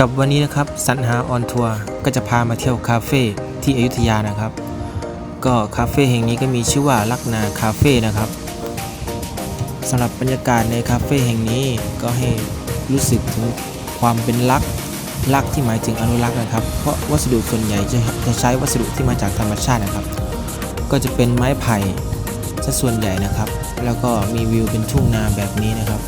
กับวันนี้นะครับสันหาออนทัวร์ก็จะพามาเที่ยวคาเฟ่ที่อยุธยานะครับ ก็คาเฟ่แห่งนี้ก็มีชื่อว่าลักนาคาเฟ่นะครับสำหรับบรรยากาศในคาเฟ่แห่งนี้ก็ให้รู้สึกถึงความเป็นลักลักที่หมายถึงอนุรักษ์นะครับ เพราะวัสดุส่วนใหญ่จะจะใช้วัสดุที่มาจากธรรมชาตินะครับ ก็จะเป็นไม้ไผ่ซะส่วนใหญ่นะครับ แล้วก็มีวิวเป็นทุ่งนาแบบนี้นะครับ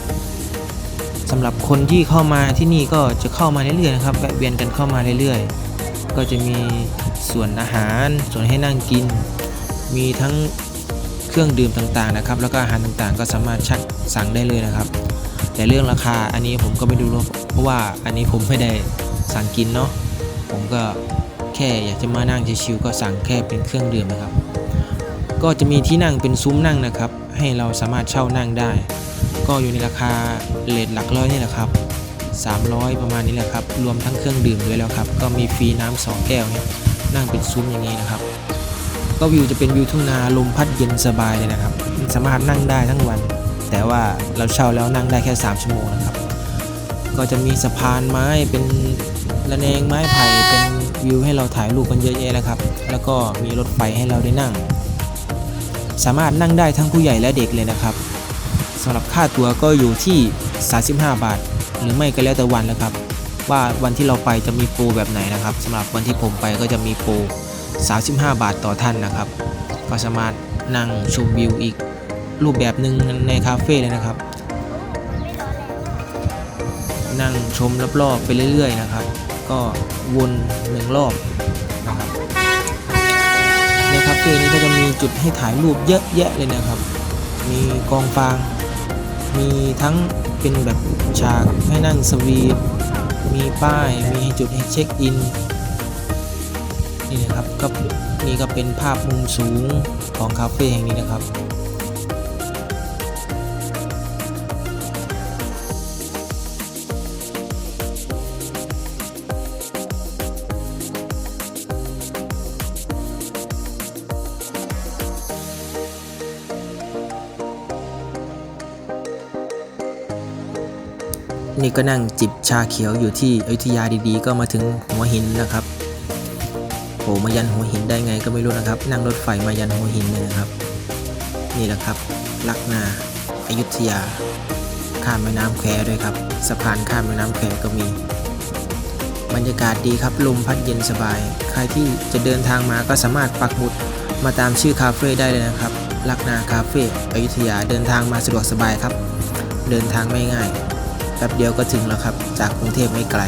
สำหรับคนที่เข้ามาที่นี่ก็จะเข้ามาเรื่อยๆนะครับแวะเวียนกันเข้ามาเรื่อยๆ ก็จะมีส่วนอาหารส่วนให้นั่งกิน มีทั้งเครื่องดื่มต่างๆนะครับ แล้วก็อาหารต่างๆ ก็สามารถชักสั่งได้เลยนะครับ แต่เรื่องราคาอันนี้ผมก็ไม่รู้เพราะว่าอันนี้ผมไม่ได้สั่งกินเนาะผมก็แค่อยากจะมานั่งชิวๆก็สั่งแค่เป็นเครื่องดื่มนะครับ ก็จะมีที่นั่งเป็นซุ้มนั่งนะครับ ให้เราสามารถเช่านั่งได้ ก็อยู่ในราคาเลทหลักร้อยนี่แหละครับ 300 ประมาณนี้แหละครับ รวมทั้งเครื่องดื่มด้วยแล้วครับ ก็มีฟรีน้ำสองแก้วเนี่ยนั่งเป็นซุ้มอย่างนี้นะครับ ก็วิวจะเป็นวิวทุ่งนาลมพัดเย็นสบายเลยนะครับ สามารถนั่งได้ทั้งวัน แต่ว่าเราเช่าแล้วนั่งได้แค่ 3 ชั่วโมงนะครับ ก็จะมีสะพานไม้เป็นระแนงไม้ไผ่เป็นวิวให้เราถ่ายรูปกันเยอะแยะแล้วครับ แล้วก็มีรถไฟให้เราได้นั่ง สามารถนั่งได้ทั้งผู้ใหญ่และเด็กเลยนะครับ สำหรับค่าตั๋วก็อยู่ที่ 35 บาท หรือไม่ก็แล้วแต่วันแล้วครับ ว่าวันที่เราไปจะมีโปรแบบไหนนะครับสำหรับวันที่ผมไปก็จะมีโปร 35 บาทต่อท่านนะครับ ก็สามารถนั่งชมวิวอีกรูปแบบหนึ่งในคาเฟ่เลยนะครับ นั่งชมรอบๆไปเรื่อยๆนะครับ ก็วนหนึ่งรอบนะครับในคาเฟ่นี้ก็จะมีจุดให้ถ่ายรูปเยอะแยะเลยนะครับ มีกองฟาง มีทั้งเป็นแบบฉากให้นั่งสวีทมีป้ายมีให้จุดให้เช็คอินนี่นะครับก็นี่ก็เป็นภาพมุมสูงของคาเฟ่แห่งนี้นะครับ นี่ก็นั่งจิบชาเขียวอยู่ที่อยุธยาดีๆ ก็มาถึงหัวหินนะครับโผล่มายันหัวหินได้ไงก็ไม่รู้นะครับ นั่งรถไฟมายันหัวหินเลยนะครับ นี่แหละครับลักนาอยุธยา ข้ามแม่น้ำแควด้วยครับสะพานข้ามแม่น้ำแควก็มี บรรยากาศดีครับลมพัดเย็นสบาย ใครที่จะเดินทางมาก็สามารถปักหมุดมาตามชื่อคาเฟ่ได้เลยนะครับลักนาคาเฟ่อยุธยาเดินทางมาสะดวกสบายครับ เดินทางไม่ง่าย แป๊บเดียวก็ถึงแล้วครับ จากกรุงเทพไม่ไกล